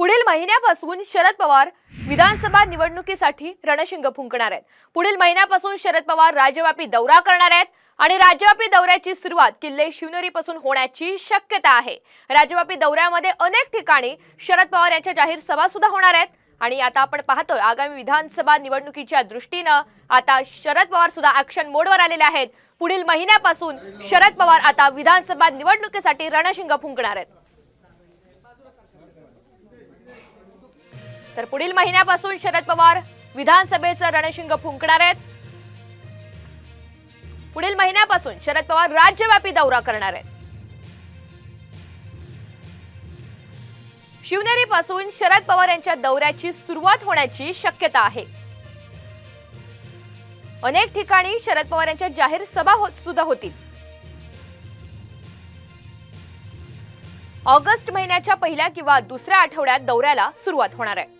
पुढील महिन्यापासून शरद पवार विधानसभा निवडणुकीसाठी रणशिंग फुंकणार आहेत. पुढील महिन्यापासून शरद पवार राज्यव्यापी दौरा करणार आहेत आणि राज्यव्यापी दौऱ्याची सुरुवात किल्ले शिवनेरीपासून होण्याची शक्यता आहे. राज्यव्यापी दौऱ्यामध्ये अनेक ठिकाणी शरद पवार यांच्या जाहीर सभा सुद्धा होणार आहेत. आणि आता आपण पाहतोय आगामी विधानसभा निवडणुकीच्या दृष्टीनं आता शरद पवार सुद्धा ऍक्शन मोडवर आलेले आहेत. पुढील महिन्यापासून शरद पवार आता विधानसभा निवडणुकीसाठी रणशिंग फुंकणार आहेत. तर पुढील महिन्यापासून शरद पवार विधानसभेचं रणशिंग फुंकणार आहेत. पुढील महिन्यापासून शरद पवार राज्यव्यापी दौरा करणार आहेत. शिवनेरीपासून शरद पवार यांच्या दौऱ्याची सुरुवात होण्याची शक्यता आहे. अनेक ठिकाणी शरद पवार यांच्या जाहीर सभा होत सुद्धा होतील. ऑगस्ट महिन्याच्या पहिल्या किंवा दुसऱ्या आठवड्यात दौऱ्याला सुरुवात होणार आहे.